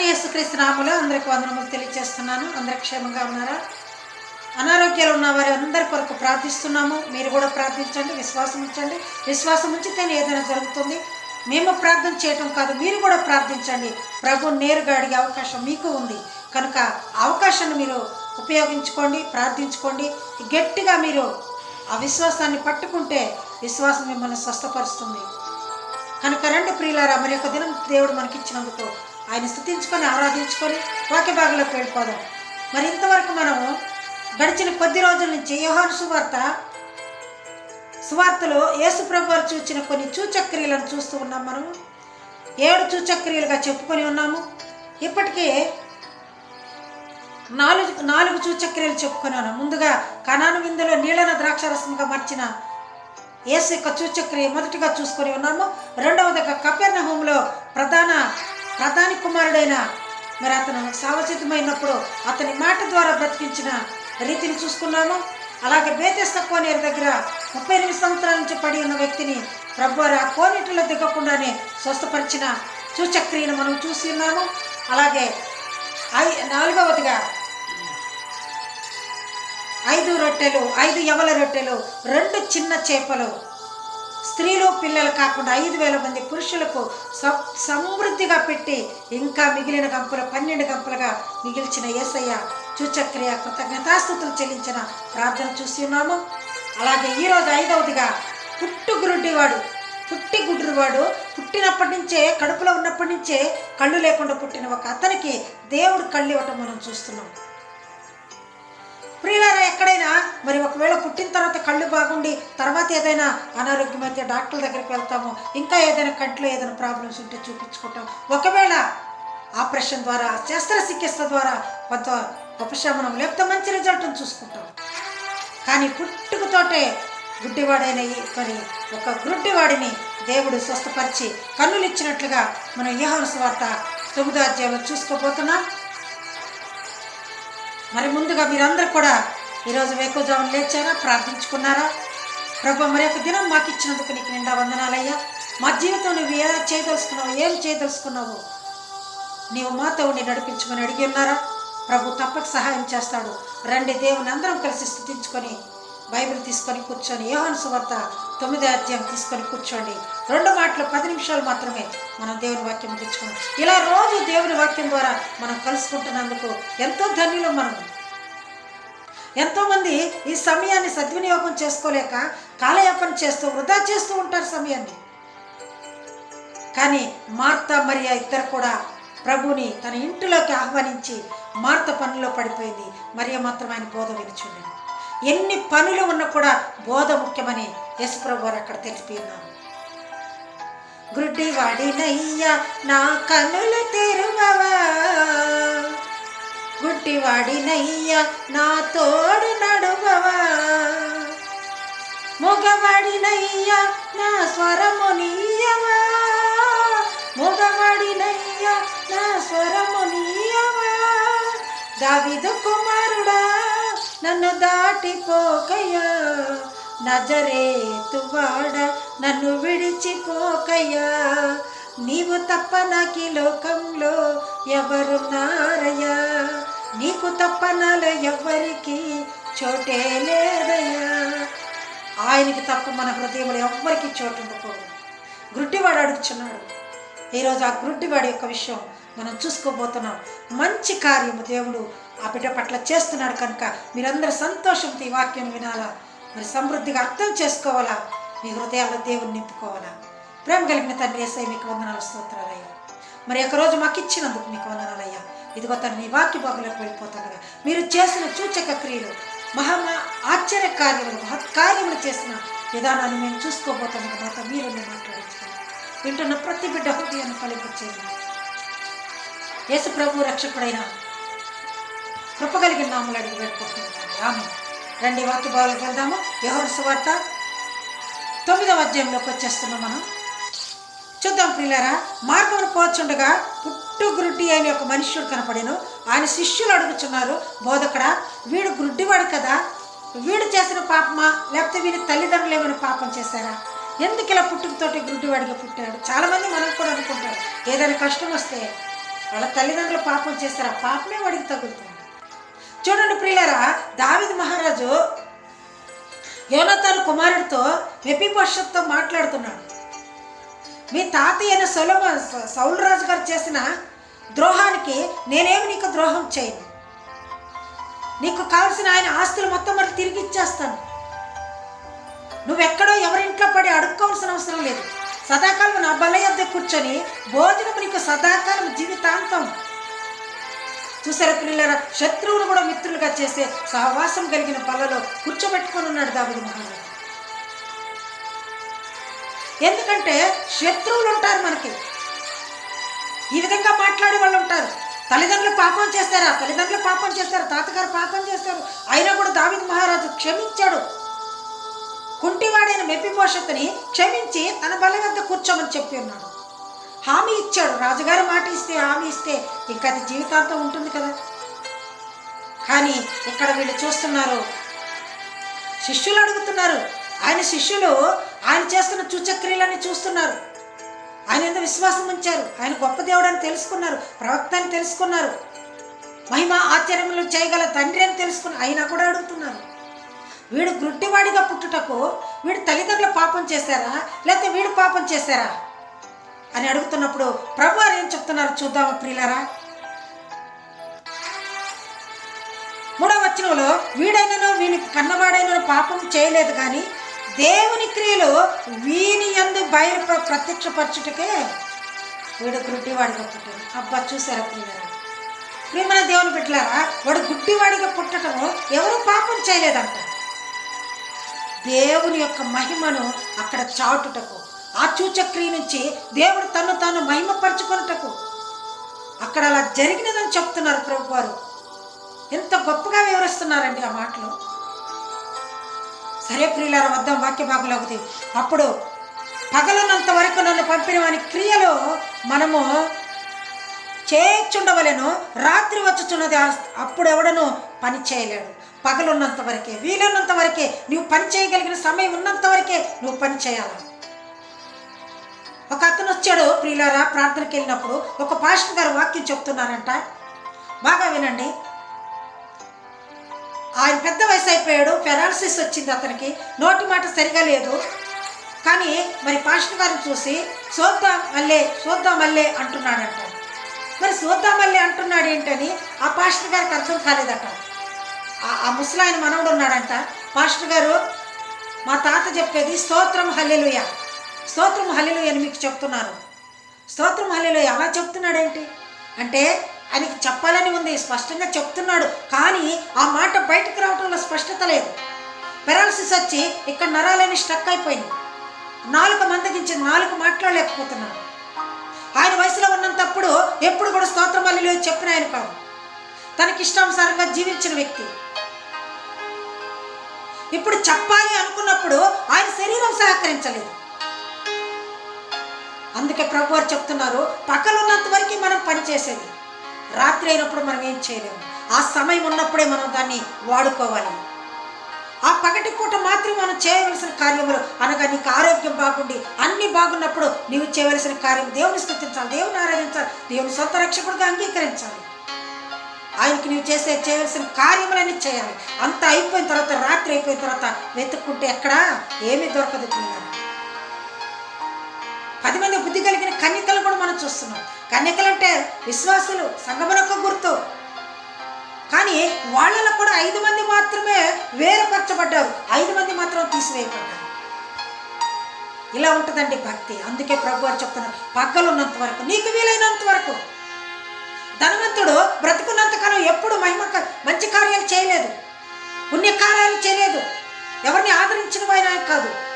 ప్రభైన యేసుక్రీస్తు నామలో అందరికి వందనములు తెలియజేస్తున్నాను. అందరు క్షేమంగా ఉన్నారా? అనారోగ్యాలు ఉన్న వారి అందరి కొరకు ప్రార్థిస్తున్నాము. మీరు కూడా ప్రార్థించండి విశ్వాసం ఉంచండి. విశ్వాసం ఉంచితేనే ఏదైనా జరుగుతుంది. మేము ప్రార్థన చేయటం కాదు మీరు కూడా ప్రార్థించండి. ప్రభు నేరుగా అడిగే అవకాశం మీకు ఉంది. కనుక అవకాశాన్ని మీరు ఉపయోగించుకోండి ప్రార్థించుకోండి. గట్టిగా మీరు ఆ విశ్వాసాన్ని పట్టుకుంటే విశ్వాసం మిమ్మల్ని స్వస్థపరుస్తుంది. కనుక రండి ప్రియులారా మరి యొక్క దినం దేవుడు మనకిచ్చినందుకు ఆయన స్థుతించుకొని ఆరాధించుకొని వాక్యభాగంలోకి వెళ్ళిపోదాం మరి ఇంతవరకు మనము గడిచిన కొద్ది రోజుల నుంచి యోహాను సువార్త సువార్తలో యేసు ప్రభువారు చూచిన కొన్ని చూచక్రియలను చూస్తూ ఉన్నాం మనం. ఏడు చూచక్రియలుగా చెప్పుకొని ఉన్నాము. ఇప్పటికే నాలుగు నాలుగు చూచక్రియలు చెప్పుకొని ముందుగా కనాను విందులో నీళ్ళన ద్రాక్షరసంగా మార్చిన యేసు యొక్క చూచక్రియ మొదటిగా చూసుకొని ఉన్నాము. రెండవదిగా కపెర్ణ హోంలో ప్రధాన ప్రధాని కుమారుడైన మరి అతను సావచితమైనప్పుడు అతని మాట ద్వారా బ్రతికించిన రీతిని చూసుకున్నాము. అలాగే బేతెస్త కోనేరు దగ్గర ముప్పై ఎనిమిది సంవత్సరాల నుంచి పడి ఉన్న వ్యక్తిని ప్రభువారు ఆ కోనేటిలో దిగకుండానే స్వస్థపరిచిన సూచక్రియను మనం చూసి ఉన్నాము. అలాగే ఐ నాలుగవదిగా ఐదు రొట్టెలు ఐదు యవల రొట్టెలు రెండు చిన్న చేపలు స్త్రీలు పిల్లలు కాకుండా ఐదు వేల మంది పురుషులకు స- సమృద్ధిగా పెట్టి ఇంకా మిగిలిన గంపలు పన్నెండు గంపలుగా మిగిల్చిన యేసయ్య చూచక్రియ కృతజ్ఞతాస్థుతులు చెల్లించిన ప్రార్థన చూసి ఉన్నాము. అలాగే ఈరోజు ఐదవదిగా పుట్టు గురుడివాడు పుట్టి గుడ్రువాడు పుట్టినప్పటి నుంచే కడుపులో ఉన్నప్పటి నుంచే కళ్ళు లేకుండా పుట్టిన ఒక అతనికి దేవుడు కళ్ళు ఇవ్వటం మనం చూస్తున్నాం. ప్రియులారా ఎక్కడైనా మరి ఒకవేళ పుట్టిన తర్వాత కళ్ళు బాగుండి తర్వాత ఏదైనా అనారోగ్యం అయితే డాక్టర్ దగ్గరికి వెళ్తాము. ఇంకా ఏదైనా కంట్లో ఏదైనా ప్రాబ్లమ్స్ ఉంటే చూపించుకుంటాం. ఒకవేళ ఆపరేషన్ ద్వారా శస్త్రచికిత్స ద్వారా కొంత ఉపశమనం లేకపోతే మంచి రిజల్ట్ని చూసుకుంటాం. కానీ పుట్టుకతోటే గుడ్డివాడైన మరి ఒక గుడ్డివాడిని దేవుడు స్వస్థపరిచి కన్నులు ఇచ్చినట్లుగా మనం యోహాను వార్త తొమ్మిదో అధ్యాయంలో చూసుకోబోతున్నాం. మరి ముందుగా మీరందరూ కూడా ఈరోజు వేకుజామున లేచారా? ప్రార్థించుకున్నారా? ప్రభు మరి యొక్క దినం మాకు ఇచ్చినందుకు నీకు నిండా వందనాలయ్యా. మా జీవితం నువ్వు ఏ చేయదలుచుకున్నావు ఏం చేయదలుచుకున్నావు నీవు మాతో ఉండి నడిపించమని అడిగి ఉన్నారా? ప్రభు తప్పక సహాయం చేస్తాడు. రండి దేవుని అందరం కలిసి స్థుతించుకొని బైబిల్ తీసుకొని కూర్చొని యోహన్ సువార్త తొమ్మిదో అధ్యాయం తీసుకొని కూర్చోండి. రెండు మాటలు పది నిమిషాలు మాత్రమే మనం దేవుని వాక్యం తెచ్చుకున్నాం. ఇలా రోజు దేవుని వాక్యం ద్వారా మనం కలుసుకుంటున్నందుకు ఎంతో ధన్యులు మనం. ఎంతోమంది ఈ సమయాన్ని సద్వినియోగం చేసుకోలేక కాలయాపన చేస్తూ వృధా చేస్తూ ఉంటారు సమయాన్ని. కానీ మార్త మరియా ఇద్దరు కూడా ప్రభుని తన ఇంటిలోకి ఆహ్వానించి మార్త పనుల్లో పడిపోయింది. మరియ మాత్రం ఆయన బోధ వినిచుండేది ఎన్ని పనులు ఉన్నా కూడా బోధ ముఖ్యమని యశుప్రభు గారు అక్కడ తెలిపి ఉన్నారు. గుడ్డివాడినయ్యా నా కనులు తెరువవా? గుడ్డివాడినయ్యా నా తోడు నడువవా? మొగవాడినయ్యా నా స్వరము నీయవా? మొగవాడినయ్యా నా స్వరము నీయవా? దావిదు కుమారుడా నన్ను దాటిపోకయ్యా నజరేతువాడ నన్ను విడిచిపోకయ్యా. నీవు తప్ప నాకి లోకంలో లోకంలో ఎవరున్నారయ్యా? నీకు తప్ప నాలో ఎవరికి చోటే లేదయ్యా. ఆయనకి తప్ప మన హృదయంలో ఎవ్వరికి చోటు ఉండకూడదు. గ్రుడ్డివాడు అడుగుచున్నాడు. ఈరోజు ఆ గ్రుడ్డివాడి యొక్క విషయం మనం చూసుకోబోతున్నాం. మంచి కార్యము దేవుడు ఆ బిడ్డ పట్ల చేస్తున్నాడు కనుక మీరందరూ సంతోషంతో ఈ వాక్యం వినాలా? మరి సమృద్ధిగా అర్థం చేసుకోవాలా? మీ హృదయాల్లో దేవుని నింపుకోవాలా? ప్రేమ కలిగిన తండ్రి ఏసై మీకు వందనాలు స్తోత్రాలయ్యా మరి ఒక రోజు మాకు ఇచ్చినందుకు మీకు వందనాలయ్యా ఇదిగో తను నీ వాక్య భాగంలోకి వెళ్ళిపోతుండగా మీరు చేసిన సూచక క్రియలు మహా ఆశ్చర్య కార్యములు మహత్కార్యములు చేసిన విధానాన్ని మేము చూసుకోబోతుండగా మాతో మీరు మాట్లాడించుకోండి. వింటున్న ప్రతి బిడ్డ హృదయాన్ని ఫలింపచేయండి. యేసు ప్రభు రక్షకుడైన కృప కలిగిన నామలు అడిగి పెట్టుకుంటున్నాను ఆమె రండి వాక్య భాగాలకు వెళ్దాము. ఎవరు సువార్త తొమ్మిదవ అధ్యాయంలోకి వచ్చేస్తున్నాం మనం. చూద్దాం పిల్లరా మార్గమును పోచుండగా పుట్టు గ్రుడ్డి అయిన ఒక మనుష్యుడు కనపడేను. ఆయన శిష్యులు అడుగుచున్నారు బోధకడ వీడు గ్రుడ్డివాడు కదా. వీడు చేసిన పాపమా? లేకపోతే వీడి తల్లిదండ్రులు ఏమైనా పాపం చేశారా? ఎందుకు ఇలా పుట్టుకతోటి గుడ్డివాడిగా పుట్టాడు? చాలామంది మనం కూడా అనుకుంటారు. ఏదైనా కష్టం వస్తే వాళ్ళ తల్లిదండ్రులు పాపం చేస్తారు ఆ పాపమే వాడికి తగులుతుంది. చూడండి ప్రియులరా దావిద్ మహారాజు యోనతాను కుమారుడితో మెపిపక్షత్తో మాట్లాడుతున్నాడు. మీ తాతయ్య అయిన సొలమ సౌలరాజు గారు చేసిన ద్రోహానికి నేనేమి నీకు ద్రోహం చేయను. నీకు కావలసిన ఆయన ఆస్తులు మొత్తం మరి తిరిగి ఇచ్చేస్తాను. నువ్వెక్కడో ఎవరింట్లో పడి అడుక్కోవాల్సిన అవసరం లేదు. సదాకాలం నా బల యొద్ద కూర్చొని భోజనం నీకు సదాకాలం జీవితాంతం చూసారా పిల్లల శత్రువులు కూడా మిత్రులుగా చేసే సహవాసం కలిగిన బలలో కూర్చోబెట్టుకొని ఉన్నాడు దావిది మహారాజు. ఎందుకంటే శత్రువులు ఉంటారు మనకి. ఈ విధంగా మాట్లాడే వాళ్ళు ఉంటారు. తల్లిదండ్రులు పాపం చేస్తారా? తల్లిదండ్రులు పాపం చేస్తారు? తాతగారు పాపం చేస్తారు. అయినా కూడా దావిద్ మహారాజు క్షమించాడు. కుంటివాడైన మెప్పిపోషత్తుని క్షమించి తన బల వద్ద కూర్చోమని చెప్పి ఉన్నాడు. హామీ ఇచ్చాడు. రాజుగారు మాట ఇస్తే హామీ ఇస్తే ఇంకా అది జీవితాంతం ఉంటుంది కదా. కానీ ఇక్కడ వీళ్ళు చూస్తున్నారు? శిష్యులు అడుగుతున్నారు. ఆయన శిష్యులు ఆయన చేస్తున్న చూచక్రియలని చూస్తున్నారు. ఆయన ఎంత విశ్వాసం ఉంచారు. ఆయన గొప్ప దేవుడు అని తెలుసుకున్నారు. ప్రవక్త అని తెలుసుకున్నారు. మహిమ ఆశ్చర్యములు చేయగల తండ్రి అని తెలుసుకుని అయినా కూడా అడుగుతున్నారు. వీడు గుడ్డివాడిగా పుట్టుటకు వీడు తల్లిదండ్రులు పాపం చేశారా? లేకపోతే వీడు పాపం చేశారా? అని అడుగుతున్నప్పుడు ప్రభు వారు ఏం చెప్తున్నారు చూద్దాము ప్రియులరా? మూడవ వచనంలో వీడైనను వీని కన్నవాడైన పాపం చేయలేదు కానీ దేవుని క్రియలు వీని ఎందు బయలు ప్రత్యక్షపరచుటకే వీడు గుడ్డివాడిగా పుట్టాడు. అబ్బా చూసారా ప్రియులరా? ప్రియమైన దేవుని పెట్టలారా వాడు గుడ్డివాడిగా పుట్టటము ఎవరు పాపం చేయలేదంట. దేవుని యొక్క మహిమను అక్కడ చాటుటకు ఆ నుంచి దేవుడు తను తాను మహిమపరచుకొనుటకు. అక్కడ అలా జరిగినదని చెప్తున్నారు ప్రభు వారు ఎంత గొప్పగా వివరిస్తున్నారండి ఆ మాటలు. సరే ప్రియులార వద్దాం వాక్య భాగంలోకి. అప్పుడు పగలనంత వరకు నన్ను పంపిన వాని క్రియలో మనము చేర్చుండవలెను రాత్రి వచ్చుచున్నది ఆ- అప్పుడు ఎవడను పని చేయలేడు. పగలున్నంత వరకే వీలున్నంత వరకే నువ్వు పని చేయగలిగిన సమయం ఉన్నంత వరకే నువ్వు పని చేయాలి. ఒక అతను వచ్చాడు ప్రియులారా ప్రార్థనకి వెళ్ళినప్పుడు ఒక పాస్టర్ గారు వాక్యం చెప్తున్నారంట. బాగా వినండి. ఆయన పెద్ద వయసు అయిపోయాడు పెరాలసిస్ వచ్చింది అతనికి. నోటి మాట సరిగా లేదు. కానీ మరి పాస్టర్ గారిని చూసి చూద్దాం మళ్ళీ చూద్దాం మళ్ళీ అంటున్నాడంట. మరి చూద్దాం మళ్ళీ అంటున్నాడు ఏంటని ఆ పాస్టర్ గారికి అర్థం కాలేదట. ఆ- ముసలాయన మనవడు ఉన్నాడంట. పాస్టర్ గారు మా తాత చెప్పేది స్తోత్రం హల్లెలుయా స్తోత్రం హల్లిలో అని మీకు చెప్తున్నారు స్తోత్రం హల్లెలూయ ఎలా చెప్తున్నాడేంటి? అంటే ఆయనకి చెప్పాలని ఉంది స్పష్టంగా చెప్తున్నాడు కానీ ఆ మాట బయటకు రావడంలో స్పష్టత లేదు. పెరాలసిస్ వచ్చి ఇక్కడ నరాలని స్టక్ అయిపోయింది నాలుగు మందగించి నాలుగు మాట్లాడలేకపోతున్నాడు. ఆయన వయసులో ఉన్నంతప్పుడు ఎప్పుడు కూడా స్తోత్రం హలిలో చెప్పిన ఆయన కాదు. తనకి ఇష్టానుసారంగా జీవించిన వ్యక్తి. ఇప్పుడు చెప్పాలి అనుకున్నప్పుడు ఆయన శరీరం సహకరించలేదు. అందుకే ప్రభు వారు చెప్తున్నారు పక్కలున్నంత వరకు మనం పని చేసేది. రాత్రి అయినప్పుడు మనం ఏం చేయలేము. ఆ సమయం ఉన్నప్పుడే మనం దాన్ని వాడుకోవాలి. ఆ పగటి పూట మాత్రం మనం చేయవలసిన కార్యములు. అనగా నీకు ఆరోగ్యం బాగుండి అన్ని బాగున్నప్పుడు నీవు చేయవలసిన కార్యం దేవుని స్థుతించాలి దేవుని ఆరాధించాలి దేవుని సొంత రక్షకుడిగా అంగీకరించాలి. ఆయనకి నీవు చేసే చేయవలసిన కార్యములన్నీ చేయాలి. అంత అయిపోయిన తర్వాత రాత్రి అయిపోయిన తర్వాత వెతుక్కుంటే ఎక్కడా ఏమీ దొరకదు పిల్లలు పది మంది బుద్ధి కలిగిన కన్యకలు కూడా మనం చూస్తున్నాం. కన్యకలు అంటే విశ్వాసులు సంగమనొక్క గుర్తు. కానీ వాళ్ళలో కూడా ఐదు మంది మాత్రమే వేరుపరచబడ్డారు. ఐదు మంది మాత్రం తీసివేయబడ్డారు. ఇలా ఉంటుందండి భక్తి. అందుకే ప్రభు వారు చెప్తున్నారు పగ్గలున్నంత వరకు నీకు వీలైనంత వరకు. ధనవంతుడు బ్రతుకున్నంతకాలం ఎప్పుడు మహిమ మంచి కార్యాలు చేయలేదు. పుణ్య కార్యాలు చేయలేదు. ఎవరిని ఆదరించిన వాయిన కాదు.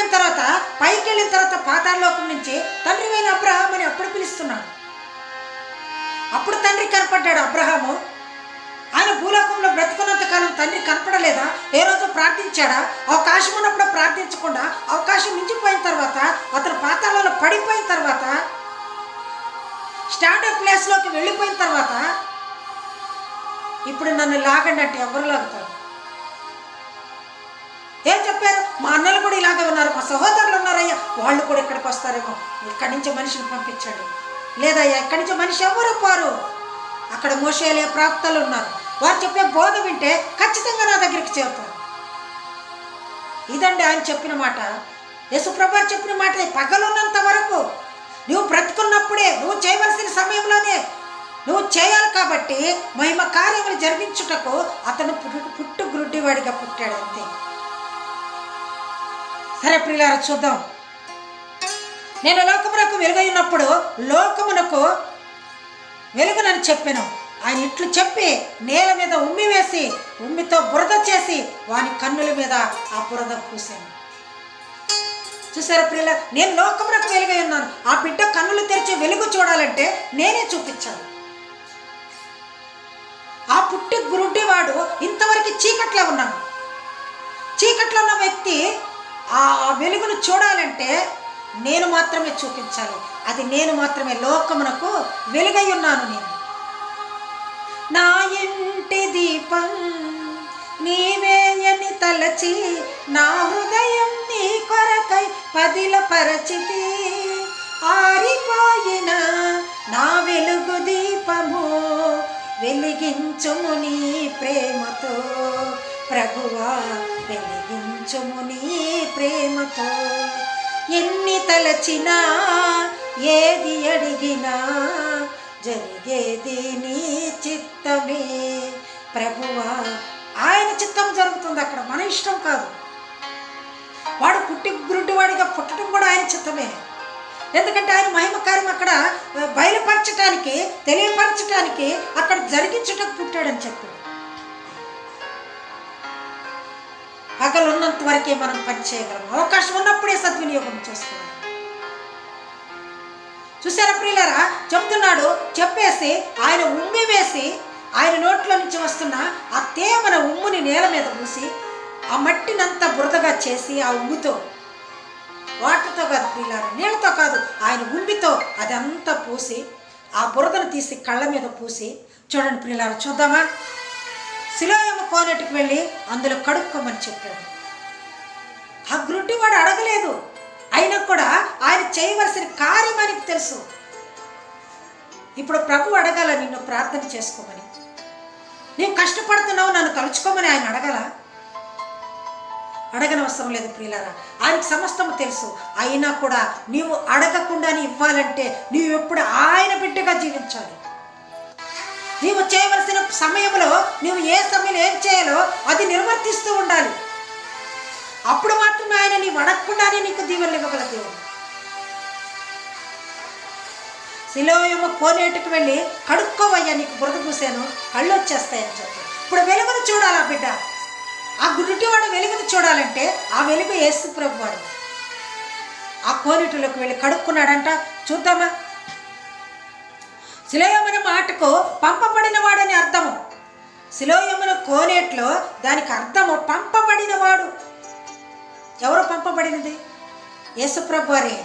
చనిపోయిన తర్వాత పైకి వెళ్ళిన తర్వాత పాతాళలోకం నుంచి తండ్రి అయిన అబ్రహాం అని అప్పుడు పిలుస్తున్నాడు. అప్పుడు తండ్రి కనపడ్డాడు అబ్రహాము. ఆయన భూలోకంలో బ్రతుకున్నంత కాలం తండ్రి కనపడలేదా? ఏ రోజు ప్రార్థించాడా? అవకాశం ఉన్నప్పుడు ప్రార్థించకుండా అవకాశం మించిపోయిన తర్వాత అతను పాతాళంలో పడిపోయిన తర్వాత స్టాండర్డ్ ప్లేస్లోకి వెళ్ళిపోయిన తర్వాత ఇప్పుడు నన్ను లాగండి అంటే ఎవరు లాగుతారు? ఏం చెప్పారు? మా అన్నలు కూడా ఇలాగే ఉన్నారు మా సహోదరులు ఉన్నారయ్యా. వాళ్ళు కూడా ఇక్కడికి వస్తారేమో. ఇక్కడి నుంచి మనిషిని పంపించండి. లేదయ్యా ఇక్కడి నుంచి మనిషి ఎవరు పారు? అక్కడ మోసేలే ప్రాప్తలు ఉన్నారు. వారు చెప్పే బోధ వింటే ఖచ్చితంగా నా దగ్గరికి చేరుతారు. ఇదండి ఆయన చెప్పిన మాట. యేసుప్రభు చెప్పిన మాట పగలున్నంత వరకు నువ్వు బ్రతుకున్నప్పుడే నువ్వు చేయవలసిన సమయంలోనే నువ్వు చేయాలి కాబట్టి మహిమ కార్యములు జరిగించుటకు అతను పుట్టు పుట్టు గ్రుడ్డివాడిగా పుట్టాడు అంతే. సరే ప్రియులారా చూద్దాం. నేను లోకమునకు వెలుగై ఉన్నప్పుడు లోకమునకు వెలుగునని చెప్పాను. ఆయన ఇట్లు చెప్పి నేల మీద ఉమ్మి వేసి ఉమ్మితో బురద చేసి వాని కన్నుల మీద ఆ బురద పూసాను చూసారా ప్రియుల నేను లోకమునకు వెలుగై ఉన్నాను. ఆ బిడ్డ కన్నులు తెరిచి వెలుగు చూడాలంటే నేనే చూపించాను. ఆ పుట్టి గురుడ్డివాడు ఇంతవరకు చీకట్లో ఉన్నాను చీకట్లో ఉన్న వ్యక్తి ఆ వెలుగును చూడాలంటే నేను మాత్రమే చూపించాలి. అది నేను మాత్రమే లోకమునకు వెలుగై ఉన్నాను నేను. నా ఇంటి దీపం నీవేయని తలచి నా హృదయం నీ కొరకై పదిల పరచితి ఆరిపోయిన నా వెలుగు దీపము వెలిగించుము నీ ప్రేమతో. ప్రభువా వెలిగించుము నీ ప్రేమతో. ఎన్ని తలచినా ఏది అడిగినా జరిగేది నీ చిత్తమే. ప్రభువా ఆయన చిత్తం జరుగుతుంది అక్కడ మన ఇష్టం కాదు. వాడు పుట్టి గురుడ్డివాడిగా పుట్టడం కూడా ఆయన చిత్తమే. ఎందుకంటే ఆయన మహిమ కార్యం అక్కడ బయలుపరచటానికి తెలియపరచటానికి అక్కడ జరిగించటకు పుట్టాడని చెప్పాడు. పగలు ఉన్నంత వరకే మనం పని చేయగలం. అవకాశం ఉన్నప్పుడే సద్వినియోగం చేసుకోవాలి. చూసారా ప్రియులరా? చెప్తున్నాడు చెప్పేసి ఆయన ఉమ్మి వేసి ఆయన నోట్లో నుంచి వస్తున్న ఆ తేమన ఉమ్ముని నేల మీద పూసి ఆ మట్టినంతా బురదగా చేసి ఆ ఉమ్మితో వాటర్తో కాదు ప్రియులారా నీళ్ళతో కాదు ఆయన ఉమ్మితో అదంతా పూసి ఆ బురదను తీసి కళ్ళ మీద పూసి చూడండి ప్రియులారా చూద్దామా? శిలోయమ్మ కోనేటికి వెళ్ళి అందులో కడుక్కోమని చెప్పాడు. ఆ గ్రుడ్డివాడు అడగలేదు. అయినా కూడా ఆయన చేయవలసిన కార్యం ఆయనకు తెలుసు. ఇప్పుడు ప్రభు అడగాల నిన్ను ప్రార్థన చేసుకోమని. నేను కష్టపడుతున్నావు నన్ను తలుచుకోమని ఆయన అడగల? అడగనవసరం లేదు ప్రియులారా. ఆయనకు సమస్తం తెలుసు. అయినా కూడా నీవు అడగకుండానే ఇవ్వాలంటే నీవు ఎప్పుడు ఆయన బిడ్డగా జీవించాలి. నీవు చేయవలసిన సమయంలో నీవు ఏ సమయంలో ఏం చేయాలో అది నిర్వర్తిస్తూ ఉండాలి. అప్పుడు మాత్రమే ఆయన నీవు అడగకుండానే నీకు దీవెనలు ఇవ్వగల దేవుడు. శిలోయము కోనేటికి వెళ్ళి కడుక్కోవయ్యా నీకు బురద పూసాను కళ్ళు వచ్చేస్తాయని చెప్పి ఇప్పుడు వెలుగును చూడాలా బిడ్డ? ఆ గుడ్డివాడు వెలుగును చూడాలంటే ఆ వెలుగు ఏసు ప్రభువారు ఆ కోనేటిలోకి వెళ్ళి కడుక్కున్నాడంట చూద్దామా శిలోయమ్మన మాటకు పంపబడిన వాడని అర్థము. శిలోయమ్మన కోనేట్లో దానికి అర్థము పంపబడినవాడు. ఎవరు పంపబడినది? యేసుప్రభు వారే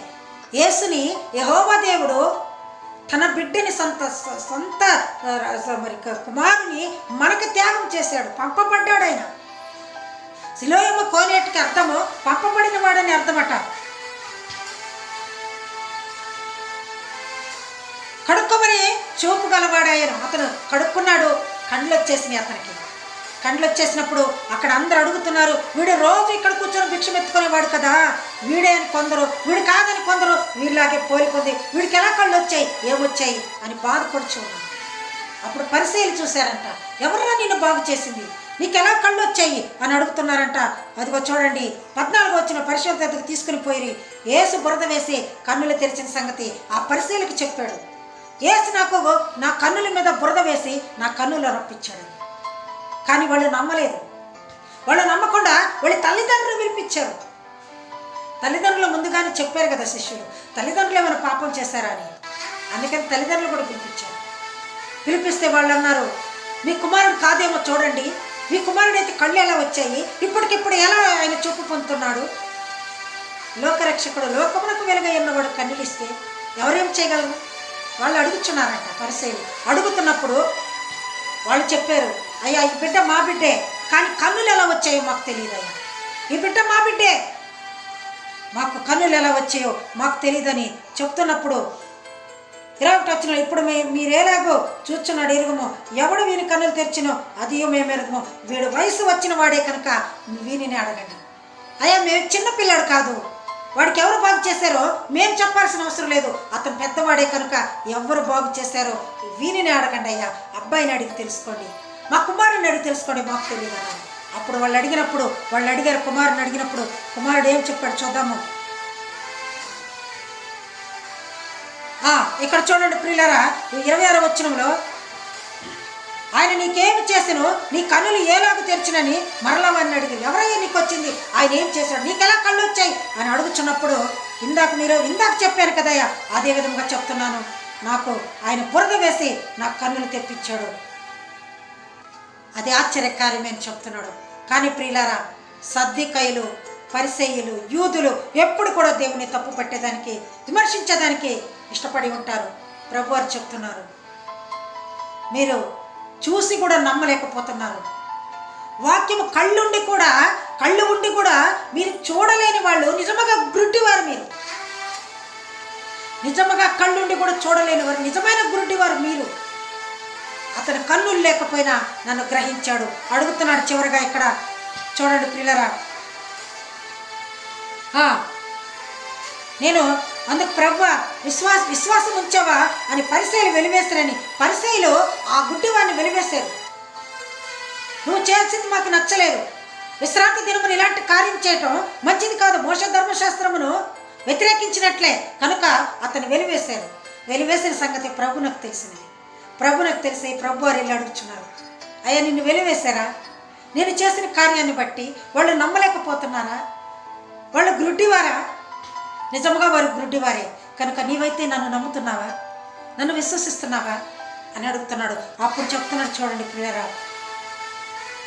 యేసుని యహోవా దేవుడు తన బిడ్డని సొంత సొంత మరి కుమారుని మనకు త్యాగం చేశాడు పంపబడ్డాడు ఆయన శిలోయమ్మ కోనేటికి అర్థము పంపబడిన వాడని అర్థమట. కడుక్కోమని చూపు గలవాడాయను అతను కడుక్కున్నాడు. కండ్లు వచ్చేసినాయి అతనికి. కండ్లు వచ్చేసినప్పుడు అక్కడ అందరు అడుగుతున్నారు వీడు రోజు ఇక్కడ కూర్చొని భిక్షం ఎత్తుకునేవాడు కదా? వీడే అని కొందరు వీడు కాదని కొందరు వీళ్ళలాగే పోలికొంది వీడికి ఎలా కళ్ళు వచ్చాయి ఏమొచ్చాయి? అని బాధపడుచు అప్పుడు పరిశీలి చూశారంట ఎవరన్నా నిన్ను బాగు చేసింది? నీకు ఎలా కళ్ళు వచ్చాయి అని అడుగుతున్నారంట. అదిగో చూడండి పద్నాలుగు వచ్చిన పరిశుద్ధతకు తీసుకుని పోయి ఏసు బురద వేసి కన్నులు తెరిచిన సంగతి ఆ పరిశీలికి చెప్పాడు. వేసి నాకు నా కన్నుల మీద బురద వేసి నా కన్నులో రప్పించాడు. కానీ వాళ్ళు నమ్మలేదు. వాళ్ళు నమ్మకుండా వాళ్ళ తల్లిదండ్రులు వినిపించారు తల్లిదండ్రులు ముందుగానే చెప్పారు కదా శిష్యులు తల్లిదండ్రులు ఏమైనా పాపం చేశారా అని? అందుకని తల్లిదండ్రులు కూడా పిలిపించారు. పిలిపిస్తే వాళ్ళు అన్నారు మీ కుమారుడు కాదేమో చూడండి. మీ కుమారుడు అయితే కళ్ళు ఎలా వచ్చాయి? ఇప్పటికిప్పుడు ఎలా ఆయన చూపు పొందుతున్నాడు? లోకరక్షకుడు లోకమునకు వెలుగై ఉన్నవాడు కన్నులిస్తే ఎవరేం చేయగలరు? వాళ్ళు అడుగుతున్నారంట పరిశీలి. అడుగుతున్నప్పుడు వాళ్ళు చెప్పారు అయ్యా ఈ బిడ్డ మా బిడ్డే కానీ కన్నులు ఎలా వచ్చాయో మాకు తెలియదు అయ్యా ఈ బిడ్డ మా బిడ్డే. మాకు కన్నులు ఎలా వచ్చాయో మాకు తెలియదని చెప్తున్నప్పుడు ఇరవై ఒకటి వచ్చిన ఇప్పుడు మీ మీరేలాగో చూస్తున్నాడు ఎరుగుమో ఎవడు వీని కన్నులు తెరిచినో అది మేము ఎరుగుమో వీడు వయసు వచ్చిన వాడే కనుక వీనిని అడగండి. అయ్యా మేము చిన్నపిల్లాడు కాదు వాడికి ఎవరు బాగు చేశారో మేము చెప్పాల్సిన అవసరం లేదు. అతను పెద్దవాడే కనుక ఎవరు బాగు చేశారో వీనిని అడగండి అయ్యా. అబ్బాయిని అడిగి తెలుసుకోండి. మా కుమారుని అడిగి తెలుసుకోండి మాకు తెలియదు అన్నాను అప్పుడు వాళ్ళు అడిగినప్పుడు వాళ్ళు అడిగారు కుమారుని అడిగినప్పుడు కుమారుడు ఏం చెప్పాడు చూద్దాము. ఇక్కడ చూడండి ప్రియులరా ఈ ఇరవై ఆరో వచ్చినంలో ఆయన నీకేమి చేసాను నీ కన్నులు ఏలాగు తెరిచినని మరలా వాడిని అడిగి ఎవరయ్యా నీకు వచ్చింది ఆయన ఏం చేశాడు? నీకెలా కళ్ళు వచ్చాయి అని అడుగుచున్నప్పుడు ఇందాక మీరు ఇందాక చెప్పారు కదయ్యా అదే విధంగా చెప్తున్నాను. నాకు ఆయన బురద వేసి నా కన్నులు తెప్పించాడు. అది ఆశ్చర్యకార్యమే అని చెప్తున్నాడు. కానీ ప్రియులారా సర్దికైలు పరిసయ్యులు యూదులు ఎప్పుడు కూడా దేవుని తప్పు పట్టేదానికి విమర్శించేదానికి ఇష్టపడి ఉంటారు. ప్రభువారు చెప్తున్నారు మీరు చూసి కూడా నమ్మలేకపోతున్నారు. వాక్యము కళ్ళుండి కూడా కళ్ళు ఉండి కూడా మీరు చూడలేని వాళ్ళు నిజముగా గుడ్డివారు మీరు. నిజముగా కళ్ళుండి కూడా చూడలేని వారు నిజమైన గుడ్డివారు మీరు. అతని కన్నులు లేకపోయినా నన్ను గ్రహించాడు. అడుగుతున్నాడు చివరిగా ఇక్కడ. చూడండి పిల్లరా నేను అందుకు ప్రభు విశ్వాస విశ్వాసం ఉంచావా? అని పరిశైలు వెలివేస్తారని పరిశైలు ఆ గుడ్డివాడిని వెలివేశారు. నువ్వు చేయాల్సింది మాకు నచ్చలేదు. విశ్రాంతి దినమును ఇలాంటి కార్యం చేయటం మంచిది కాదు. మోష ధర్మశాస్త్రమును వ్యతిరేకించినట్లే. కనుక అతను వెలివేశారు. వెలివేసిన సంగతి ప్రభునకు తెలిసినది. ప్రభునకు తెలిసి ప్రభు వారు వెళ్ళి అడుగుతున్నారు అయ్యా నిన్ను వెలివేశారా? నేను చేసిన కార్యాన్ని బట్టి వాళ్ళు నమ్మలేకపోతున్నారా? వాళ్ళు గ్రుడ్డివారా నిజముగా వారు గ్రుడ్డివారే కనుక నీవైతే నన్ను నమ్ముతున్నావా? నన్ను విశ్వసిస్తున్నావా? అని అడుగుతున్నాడు. అప్పుడు చెప్తున్నాడు చూడండి ప్రియరా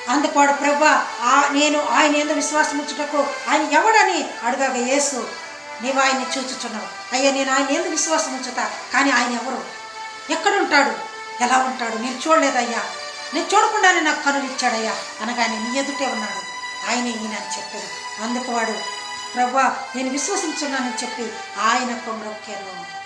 అందుకోడు ప్రభా ఆ నేను ఆయన ఏందో విశ్వాసం ఉంచుటకు ఆయన ఎవడని అడగగా యేసు నీవు ఆయన్ని చూచుచున్నావు. అయ్యా నేను ఆయన ఏందో విశ్వాసం ఉంచుతా కానీ ఆయన ఎవరు? ఎక్కడుంటాడు? ఎలా ఉంటాడు? నేను చూడలేదయ్యా. నేను చూడకుండానే నాకు కనులు ఇచ్చాడయ్యా. అనగానే నీ ఎదుటే ఉన్నాడు. ఆయనే ఈయన అని చెప్పాడు. అందుకు వాడు ప్రభా నేను విశ్వసించున్నానని చెప్పి ఆయనకు మ్రొక్కాను.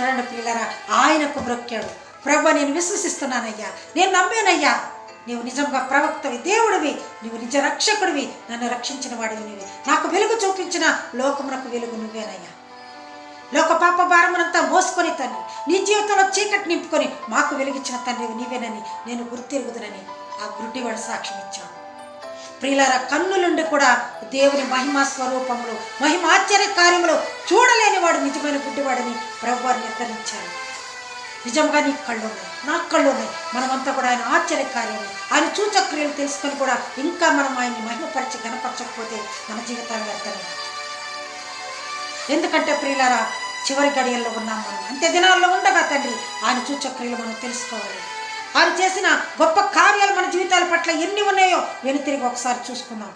చూడండి పిల్లరా ఆయన మ్రొక్కాడు. ప్రభా నేను విశ్వసిస్తున్నానయ్యా. నేను నమ్మానయ్యా. నీవు నిజంగా ప్రవక్తవి దేవుడివి. నీవు నిజ రక్షకుడివి. నన్ను రక్షించిన వాడివి నీవే. నాకు వెలుగు చూపించిన లోకమునకు వెలుగు నువ్వేనయ్యా. లోక పాప భారమునంతా మోసుకొని తండ్రి నీ జీవితంలో చీకటి నింపుకొని మాకు వెలిగించిన తండ్రి నీవేనని నేను గుర్తిరుగుదునని ఆ గుడ్డివాడు సాక్ష్యం ఇచ్చాను ప్రియులార కన్నులుండి కూడా దేవుని మహిమా స్వరూపములు మహిమ ఆశ్చర్య కార్యములు చూడలేని వాడు నిజమైన గుడ్డివాడని ప్రభువారు నిర్ధారించారు. నిజంగా నీ కళ్ళు ఉన్నాయి నాకు కళ్ళు ఉన్నాయి మనమంతా కూడా ఆయన ఆశ్చర్య కార్యము ఆయన సూచక్రియలు తెలుసుకొని కూడా ఇంకా మనం ఆయన్ని మహిమపరిచి గణపరచకపోతే మన జీవితాలు వ్యర్థమే. ఎందుకంటే ప్రియులారా చివరి గడియల్లో ఉన్నాం మనం. అంత్య దినాల్లో ఉండగా తండ్రి ఆయన సూచక్రియలు మనం తెలుసుకోవాలి. వారు చేసిన గొప్ప కార్యాలు మన జీవితాల పట్ల ఎన్ని ఉన్నాయో వెనుతిరిగి ఒకసారి చూసుకుందాం.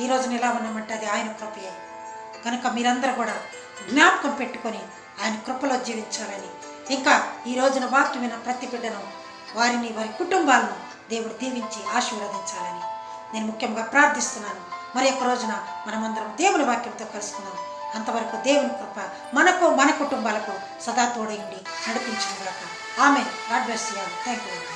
ఈ రోజున ఎలా ఉన్నామంటే అది ఆయన కృపయే. కనుక మీరందరూ కూడా జ్ఞాపకం పెట్టుకొని ఆయన కృపలో జీవించాలని. ఇంకా ఈ రోజున వాక్యం విన ప్రతి బిడ్డను వారిని వారి కుటుంబాలను దేవుడు దీవించి ఆశీర్వదించాలని. నేను ముఖ్యంగా ప్రార్థిస్తున్నాను. మరి ఒక రోజున మనమందరం దేవుని వాక్యంతో కలుసుకుందాం. అంతవరకు దేవుని కృప మనకు మన కుటుంబాలకు సదా తోడయండి నడిపించిన ஆமே காட் பிளஸ் யூ தேங்க்யூ